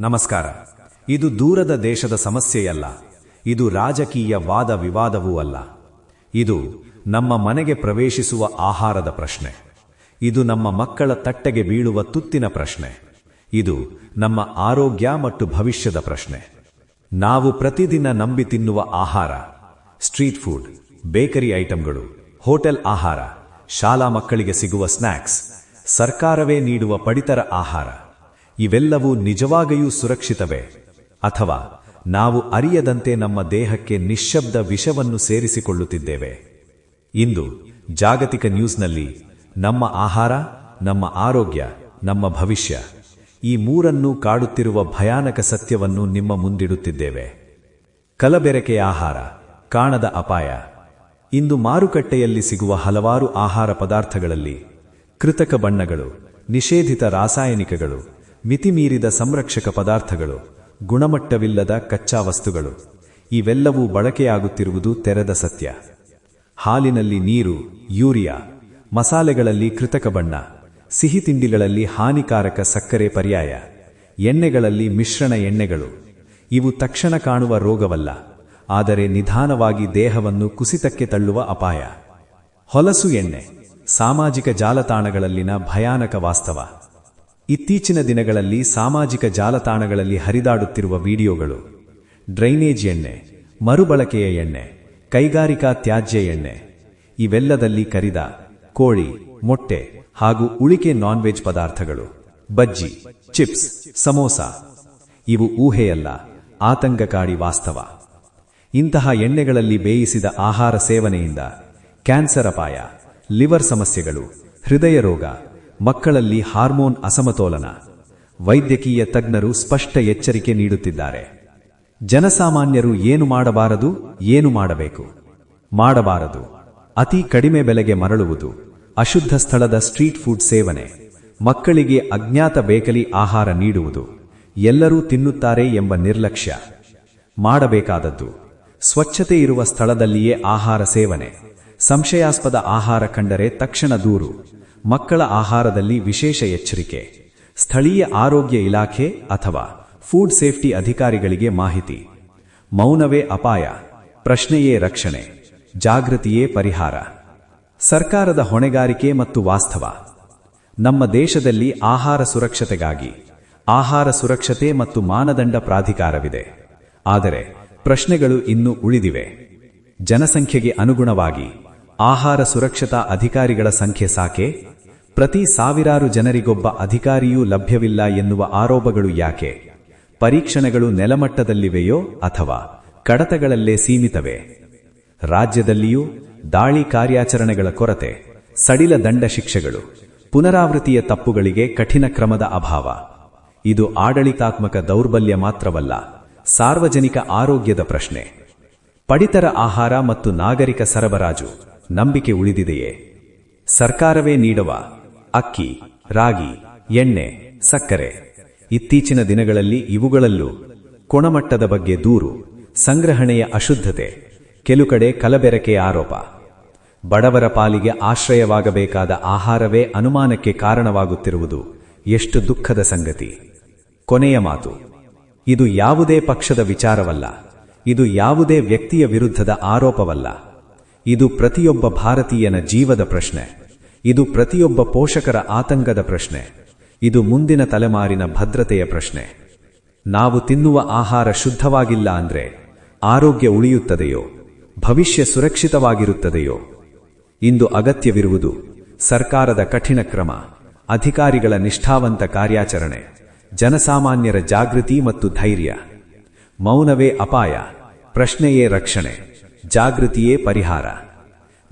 ನಮಸ್ಕಾರ. ಇದು ದೂರದ ದೇಶದ ಸಮಸ್ಯೆಯಲ್ಲ. ಇದು ರಾಜಕೀಯ ವಾದ ವಿವಾದವೂ ಅಲ್ಲ. ಇದು ನಮ್ಮ ಮನೆಗೆ ಪ್ರವೇಶಿಸುವ ಆಹಾರದ ಪ್ರಶ್ನೆ. ಇದು ನಮ್ಮ ಮಕ್ಕಳ ತಟ್ಟೆಗೆ ಬೀಳುವ ತುತ್ತಿನ ಪ್ರಶ್ನೆ. ಇದು ನಮ್ಮ ಆರೋಗ್ಯ ಮತ್ತು ಭವಿಷ್ಯದ ಪ್ರಶ್ನೆ. ನಾವು ಪ್ರತಿದಿನ ನಂಬಿ ತಿನ್ನುವ ಆಹಾರ. ಸ್ಟ್ರೀಟ್ ಫುಡ್, ಬೇಕರಿ ಐಟಂಗಳು, ಹೋಟೆಲ್ ಆಹಾರ, ಶಾಲಾ ಮಕ್ಕಳಿಗೆ ಸಿಗುವ ಸ್ನ್ಯಾಕ್ಸ್ ಸರ್ಕಾರವೇ ನೀಡುವ ಪಡಿತರ ಆಹಾರ. ಇವೆಲ್ಲವೂ ನಿಜವಾಗಿಯೂ ಸುರಕ್ಷಿತವೇ? ಅಥವಾ ನಾವು ಅರಿಯದಂತೆ ನಮ್ಮ ದೇಹಕ್ಕೆ ನಿಶ್ಶಬ್ದ ವಿಷವನ್ನು ಸೇರಿಸಿಕೊಳ್ಳುತ್ತಿದ್ದೇವೆ? ಇಂದು ಜಾಗತಿಕ ನ್ಯೂಸ್ನಲ್ಲಿ ನಮ್ಮ ಆಹಾರ, ನಮ್ಮ ಆರೋಗ್ಯ, ನಮ್ಮ ಭವಿಷ್ಯ ಈ ಮೂರನ್ನೂ ಕಾಡುತ್ತಿರುವ ಭಯಾನಕ ಸತ್ಯವನ್ನು ನಿಮ್ಮ ಮುಂದಿಡುತ್ತಿದ್ದೇವೆ. ಕಲಬೆರಕೆಯ ಆಹಾರ, ಕಾಣದ ಅಪಾಯ. ಇಂದು ಮಾರುಕಟ್ಟೆಯಲ್ಲಿ ಸಿಗುವ ಹಲವಾರು ಆಹಾರ ಪದಾರ್ಥಗಳಲ್ಲಿ ಕೃತಕ ಬಣ್ಣಗಳು, ನಿಷೇಧಿತ ರಾಸಾಯನಿಕಗಳು ಮಿತಿಮೀರಿದ ಸಂರಕ್ಷಕ ಪದಾರ್ಥಗಳು, ಗುಣಮಟ್ಟವಿಲ್ಲದ ಕಚ್ಚಾ ವಸ್ತುಗಳು. ಇವೆಲ್ಲವೂ ಬಳಕೆಯಾಗುತ್ತಿರುವುದು ತೆರೆದ ಸತ್ಯ. ಹಾಲಿನಲ್ಲಿ ನೀರು, ಯೂರಿಯಾ, ಮಸಾಲೆಗಳಲ್ಲಿ ಕೃತಕ ಬಣ್ಣ, ಸಿಹಿ ತಿಂಡಿಗಳಲ್ಲಿ ಹಾನಿಕಾರಕ ಸಕ್ಕರೆ ಪರ್ಯಾಯ, ಎಣ್ಣೆಗಳಲ್ಲಿ ಮಿಶ್ರಣ ಎಣ್ಣೆಗಳು. ಇವು ತಕ್ಷಣ ಕಾಣುವ ರೋಗವಲ್ಲ, ಆದರೆ ನಿಧಾನವಾಗಿ ದೇಹವನ್ನು ಕುಸಿತಕ್ಕೆ ತಳ್ಳುವ ಅಪಾಯ. ಹೊಲಸು ಎಣ್ಣೆ, ಸಾಮಾಜಿಕ ಜಾಲತಾಣಗಳಲ್ಲಿನ ಭಯಾನಕ ವಾಸ್ತವ. ಇತ್ತೀಚಿನ ದಿನಗಳಲ್ಲಿ ಸಾಮಾಜಿಕ ಜಾಲತಾಣಗಳಲ್ಲಿ ಹರಿದಾಡುತ್ತಿರುವ ವಿಡಿಯೋಗಳು. ಡ್ರೈನೇಜ್ ಎಣ್ಣೆ, ಮರುಬಳಕೆಯ ಎಣ್ಣೆ, ಕೈಗಾರಿಕಾ ತ್ಯಾಜ್ಯ ಎಣ್ಣೆ. ಇವೆಲ್ಲದಲ್ಲಿ ಕರಿದ, ಕೋಳಿ, ಮೊಟ್ಟೆ ಹಾಗೂ ಉಳಿಕೆ ನಾನ್ ವೆಜ್ ಪದಾರ್ಥಗಳು. ಬಜ್ಜಿ, ಚಿಪ್ಸ್, ಸಮೋಸ. ಇವು ಊಹೆಯಲ್ಲ, ಆತಂಕಕಾರಿ ವಾಸ್ತವ. ಇಂತಹ ಎಣ್ಣೆಗಳಲ್ಲಿ ಬೇಯಿಸಿದ ಆಹಾರ ಸೇವನೆಯಿಂದ ಕ್ಯಾನ್ಸರ್ ಅಪಾಯ, ಲಿವರ್ ಸಮಸ್ಯೆಗಳು, ಹೃದಯ ರೋಗ ಮಕ್ಕಳಲ್ಲಿ ಹಾರ್ಮೋನ್ ಅಸಮತೋಲನ. ವೈದ್ಯಕೀಯ ತಜ್ಞರು ಸ್ಪಷ್ಟ ಎಚ್ಚರಿಕೆ ನೀಡುತ್ತಿದ್ದಾರೆ. ಜನಸಾಮಾನ್ಯರು ಏನು ಮಾಡಬಾರದು, ಏನು ಮಾಡಬೇಕು? ಮಾಡಬಾರದು. ಅತಿ ಕಡಿಮೆ ಬೆಲೆಗೆ ಮರಳುವುದು, ಅಶುದ್ಧ ಸ್ಥಳದ ಸ್ಟ್ರೀಟ್ ಫುಡ್ ಸೇವನೆ, ಮಕ್ಕಳಿಗೆ ಅಜ್ಞಾತ ಬೇಕಲಿ ಆಹಾರ ನೀಡುವುದು, ಎಲ್ಲರೂ ತಿನ್ನುತ್ತಾರೆ ಎಂಬ ನಿರ್ಲಕ್ಷ್ಯ. ಮಾಡಬೇಕಾದದ್ದು, ಸ್ವಚ್ಛತೆ ಇರುವ ಸ್ಥಳದಲ್ಲಿಯೇ ಆಹಾರ ಸೇವನೆ. ಸಂಶಯಾಸ್ಪದ ಆಹಾರ ಕಂಡರೆ ತಕ್ಷಣ ದೂರು. ಮಕ್ಕಳ ಆಹಾರದಲ್ಲಿ ವಿಶೇಷ ಎಚ್ಚರಿಕೆ. ಸ್ಥಳೀಯ ಆರೋಗ್ಯ ಇಲಾಖೆ ಅಥವಾ ಫುಡ್ ಸೇಫ್ಟಿ ಅಧಿಕಾರಿಗಳಿಗೆ ಮಾಹಿತಿ. ಮೌನವೇ ಅಪಾಯ. ಪ್ರಶ್ನೆಯೇ ರಕ್ಷಣೆ. ಜಾಗೃತಿಯೇ ಪರಿಹಾರ. ಸರ್ಕಾರದ ಹೊಣೆಗಾರಿಕೆ ಮತ್ತು ವಾಸ್ತವ. ನಮ್ಮ ದೇಶದಲ್ಲಿ ಆಹಾರ ಸುರಕ್ಷತೆಗಾಗಿ. ಆಹಾರ ಸುರಕ್ಷತೆ ಮತ್ತು ಮಾನದಂಡ ಪ್ರಾಧಿಕಾರವಿದೆ. ಆದರೆ ಪ್ರಶ್ನೆಗಳು ಇನ್ನೂ ಉಳಿದಿವೆ. ಜನಸಂಖ್ಯೆಗೆ ಅನುಗುಣವಾಗಿ ಆಹಾರ ಸುರಕ್ಷತಾ ಅಧಿಕಾರಿಗಳ ಸಂಖ್ಯೆ ಸಾಕೆ. ಪ್ರತಿ ಸಾವಿರಾರು ಜನರಿಗೊಬ್ಬ ಅಧಿಕಾರಿಯೂ ಲಭ್ಯವಿಲ್ಲ ಎನ್ನುವ ಆರೋಪಗಳು ಯಾಕೆ? ಪರೀಕ್ಷಣೆಗಳು ನೆಲಮಟ್ಟದಲ್ಲಿವೆಯೋ ಅಥವಾ ಕಡತಗಳಲ್ಲೇ ಸೀಮಿತವೇ? ರಾಜ್ಯದಲ್ಲಿಯೂ ದಾಳಿ ಕಾರ್ಯಾಚರಣೆಗಳ ಕೊರತೆ, ಸಡಿಲ ದಂಡ ಶಿಕ್ಷೆಗಳು, ಪುನರಾವೃತ್ತಿಯ ತಪ್ಪುಗಳಿಗೆ ಕಠಿಣ ಕ್ರಮದ ಅಭಾವ. ಇದು ಆಡಳಿತಾತ್ಮಕ ದೌರ್ಬಲ್ಯ ಮಾತ್ರವಲ್ಲ, ಸಾರ್ವಜನಿಕ ಆರೋಗ್ಯದ ಪ್ರಶ್ನೆ. ಪಡಿತರ ಆಹಾರ ಮತ್ತು ನಾಗರಿಕ ಸರಬರಾಜು ನಂಬಿಕೆ ಉಳಿದಿದೆಯೇ? ಸರ್ಕಾರವೇ ನೀಡುವ ಅಕ್ಕಿ, ರಾಗಿ, ಎಣ್ಣೆ, ಸಕ್ಕರೆ. ಇತ್ತೀಚಿನ ದಿನಗಳಲ್ಲಿ ಇವುಗಳಲ್ಲೂ ಕೊಣಮಟ್ಟದ ಬಗ್ಗೆ ದೂರು, ಸಂಗ್ರಹಣೆಯ ಅಶುದ್ಧತೆ, ಕೆಲು ಕಡೆ ಕಲಬೆರಕೆ ಆರೋಪ. ಬಡವರ ಪಾಲಿಗೆ ಆಶ್ರಯವಾಗಬೇಕಾದ ಆಹಾರವೇ ಅನುಮಾನಕ್ಕೆ ಕಾರಣವಾಗುತ್ತಿರುವುದು ಎಷ್ಟು ದುಃಖದ ಸಂಗತಿ. ಕೊನೆಯ ಮಾತು. ಇದು ಯಾವುದೇ ಪಕ್ಷದ ವಿಚಾರವಲ್ಲ, ಇದು ಯಾವುದೇ ವ್ಯಕ್ತಿಯ ವಿರುದ್ಧದ ಆರೋಪವಲ್ಲ. ಇದು ಪ್ರತಿಯೊಬ್ಬ ಭಾರತೀಯನ ಜೀವದ ಪ್ರಶ್ನೆ. ಇದು ಪ್ರತಿಯೊಬ್ಬ ಪೋಷಕರ ಆತಂಕದ ಪ್ರಶ್ನೆ. ಇದು ಮುಂದಿನ ತಲೆಮಾರಿನ ಭದ್ರತೆಯ ಪ್ರಶ್ನೆ. ನಾವು ತಿನ್ನುವ ಆಹಾರ ಶುದ್ಧವಾಗಿಲ್ಲ ಅಂದ್ರೆ ಆರೋಗ್ಯ ಉಳಿಯುತ್ತದೆಯೋ? ಭವಿಷ್ಯ ಸುರಕ್ಷಿತವಾಗಿರುತ್ತದೆಯೋ? ಇಂದು ಅಗತ್ಯವಿರುವುದು ಸರ್ಕಾರದ ಕಠಿಣ ಕ್ರಮ, ಅಧಿಕಾರಿಗಳ ನಿಷ್ಠಾವಂತ ಕಾರ್ಯಾಚರಣೆ, ಜನಸಾಮಾನ್ಯರ ಜಾಗೃತಿ ಮತ್ತು ಧೈರ್ಯ. ಮೌನವೇ ಅಪಾಯ, ಪ್ರಶ್ನೆಯೇ ರಕ್ಷಣೆ, ಜಾಗೃತಿಯೇ ಪರಿಹಾರ.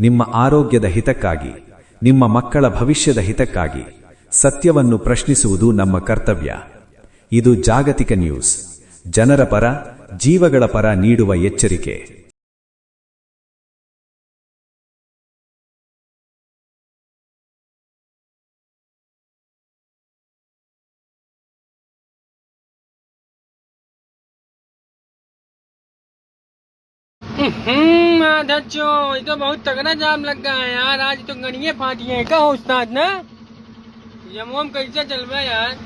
ನಿಮ್ಮ ಆರೋಗ್ಯದ ಹಿತಕ್ಕಾಗಿ ನಿಮ್ಮ ಮಕ್ಕಳ ಭವಿಷ್ಯದ ಹಿತಕ್ಕಾಗಿ ಸತ್ಯವನ್ನು ಪ್ರಶ್ನಿಸುವುದು ನಮ್ಮ ಕರ್ತವ್ಯ. ಇದು ಜಾಗತಿಕ ನ್ಯೂಸ್. ಜನರ ಪರ, ಜೀವಗಳ ಪರ ನೀಡುವ ಎಚ್ಚರಿಕೆ. हम्म आदचो ये तो बहुत तगड़ा जाम लग गया है यार, आज तो गणिये फाटी है। का उस्ताद ना। यमोम कैसे चल रहा है यार?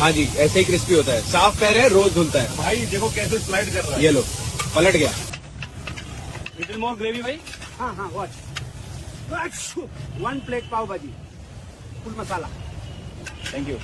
हाँ जी ऐसे ही क्रिस्पी होता है। साफ़ पैर है रोज धुलता है। भाई देखो कैसे स्लाइड कर रहा है। ये लो पलट गया। लिटिल मोर ग्रेवी भाई। हाँ हाँ वॉच वन प्लेट पाव भाजी। Full masala thank you